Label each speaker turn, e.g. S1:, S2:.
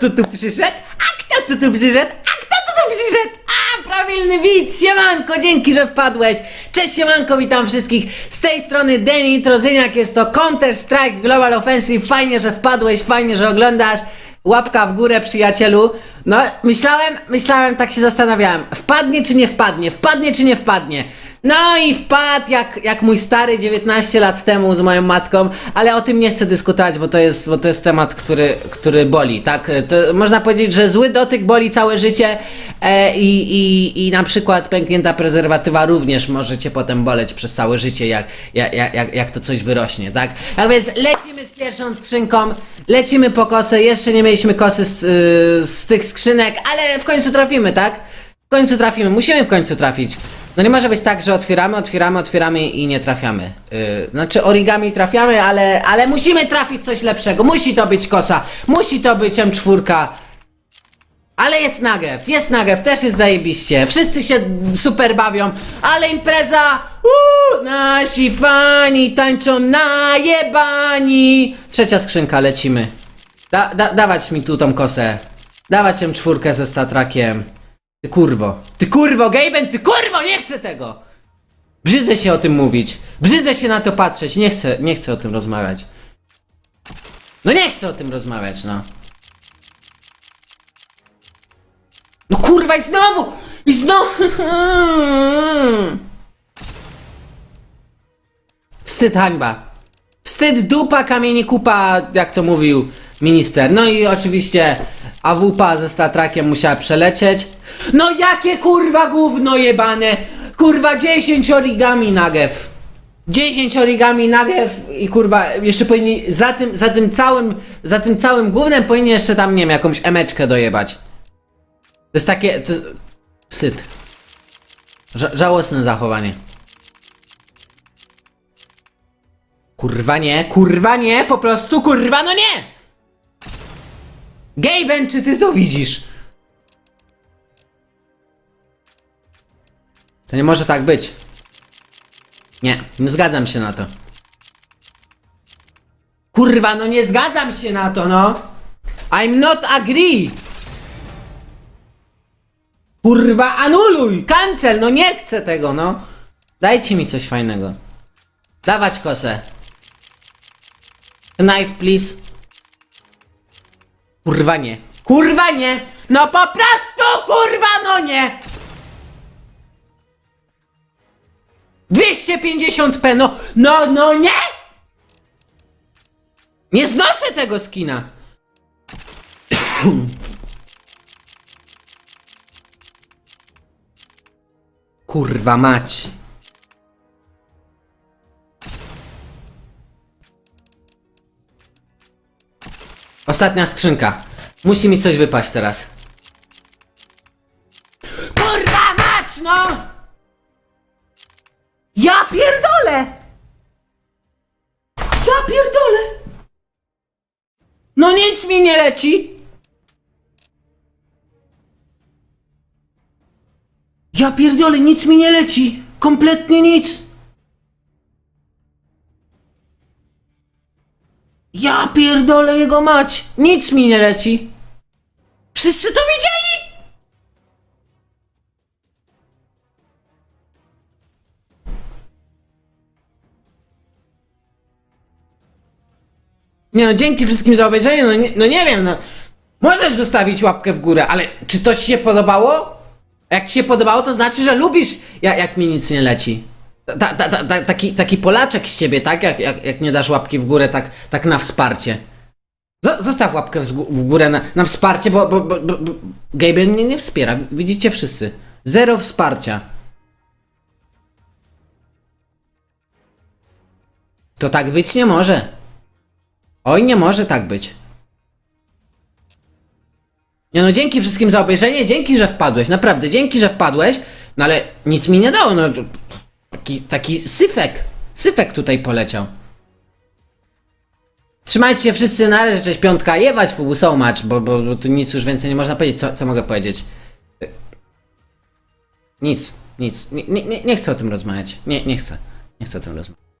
S1: tu tu przyszedł? A kto tu tu przyszedł? A kto tu tu przyszedł? A, prawilny widz! Siemanko, dzięki, że wpadłeś! Cześć, siemanko, witam wszystkich! Z tej strony Denny Trozyniak, jest to Counter-Strike Global Offensive. Fajnie, że wpadłeś, fajnie, że oglądasz. Łapka w górę, przyjacielu. No, myślałem, myślałem, tak się zastanawiałem. Wpadnie czy nie wpadnie? Wpadnie czy nie wpadnie? No i wpadł jak, jak mój stary 19 lat temu z moją matką, ale o tym nie chcę dyskutować, bo to jest, bo to jest temat, który, który boli, tak? To można powiedzieć, że zły dotyk boli całe życie e, i, i, i na przykład pęknięta prezerwatywa również może cię potem boleć przez całe życie, jak, jak, jak, jak, to coś wyrośnie, tak? Tak więc lecimy z pierwszą skrzynką, lecimy po kosę, jeszcze nie mieliśmy kosy z, y, z tych skrzynek, ale w końcu trafimy, tak? W końcu trafimy, musimy w końcu trafić. No nie może być tak, że otwieramy, otwieramy, otwieramy i nie trafiamy. Yy, znaczy origami trafiamy, ale, ale musimy trafić coś lepszego. Musi to być kosa, musi to być M4. Ale jest nagew, jest nagew, też jest zajebiście. Wszyscy się super bawią, ale impreza! Uuu, nasi fani tańczą najebani! Trzecia skrzynka, lecimy. Da, da, dawać mi tu tą kosę. Dawać M4 ze statrakiem. Ty kurwo. Ty kurwo, Gaben, ty kurwo, nie chcę tego! Brzydzę się o tym mówić. Brzydzę się na to patrzeć. Nie chcę, nie chcę o tym rozmawiać. No nie chcę o tym rozmawiać, no. No kurwa i znowu! I znowu! Wstyd hańba. Wstyd dupa, kamieni kupa, jak to mówił minister. No i oczywiście AWP ze statrakiem musiała przelecieć. No jakie kurwa gówno jebane! Kurwa 10 origami nagew. 10 origami nagew i kurwa jeszcze powinni za tym, za tym całym, za tym całym głównym powinni jeszcze tam nie wiem jakąś emeczkę dojebać. To jest takie, to, syt. Ża żałosne zachowanie. Kurwa nie, kurwa nie, po prostu kurwa no nie! Gaben, czy ty to widzisz? To nie może tak być. Nie, nie zgadzam się na to. Kurwa, no nie zgadzam się na to, no! I'm not agree! Kurwa, anuluj! Cancel! No nie chcę tego, no! Dajcie mi coś fajnego. Dawać kosę. Knife, please. Kurwa nie. Kurwa nie! No po prostu kurwa no nie! 250p, no, no, no nie! Nie znoszę tego skina! Kurwa mać. Ostatnia skrzynka. Musi mi coś wypaść teraz. Kurwa mać, no! Ja pierdolę! Ja pierdolę! No nic mi nie leci! Ja pierdolę, nic mi nie leci! Kompletnie nic! Ja pierdolę jego mać! Nic mi nie leci! Wszyscy to widzieli! Nie no, dzięki wszystkim za obejrzenie, no nie, no nie wiem, no. Możesz zostawić łapkę w górę, ale czy to ci się podobało? Jak ci się podobało, to znaczy, że lubisz, jak, jak mi nic nie leci. Ta, ta, ta, ta, taki, taki Polaczek z ciebie, tak? Jak, jak, jak nie dasz łapki w górę, tak, tak na wsparcie. Zo- Zostaw łapkę w, górę na, na wsparcie, bo, bo, bo, bo, bo Gabriel mnie nie wspiera. Widzicie wszyscy. Zero wsparcia. To tak być nie może. Oj, nie może tak być. Nie no, dzięki wszystkim za obejrzenie, dzięki, że wpadłeś, naprawdę, dzięki, że wpadłeś, no ale nic mi nie dało, no taki, taki syfek, syfek tutaj poleciał. Trzymajcie się wszyscy na razie, cześć piątka, jebać fubu so much, bo, bo, bo tu nic już więcej nie można powiedzieć, co, co mogę powiedzieć? Nic, nic, nie, nie, nie, nie chcę o tym rozmawiać, nie, nie chcę, nie chcę o tym rozmawiać.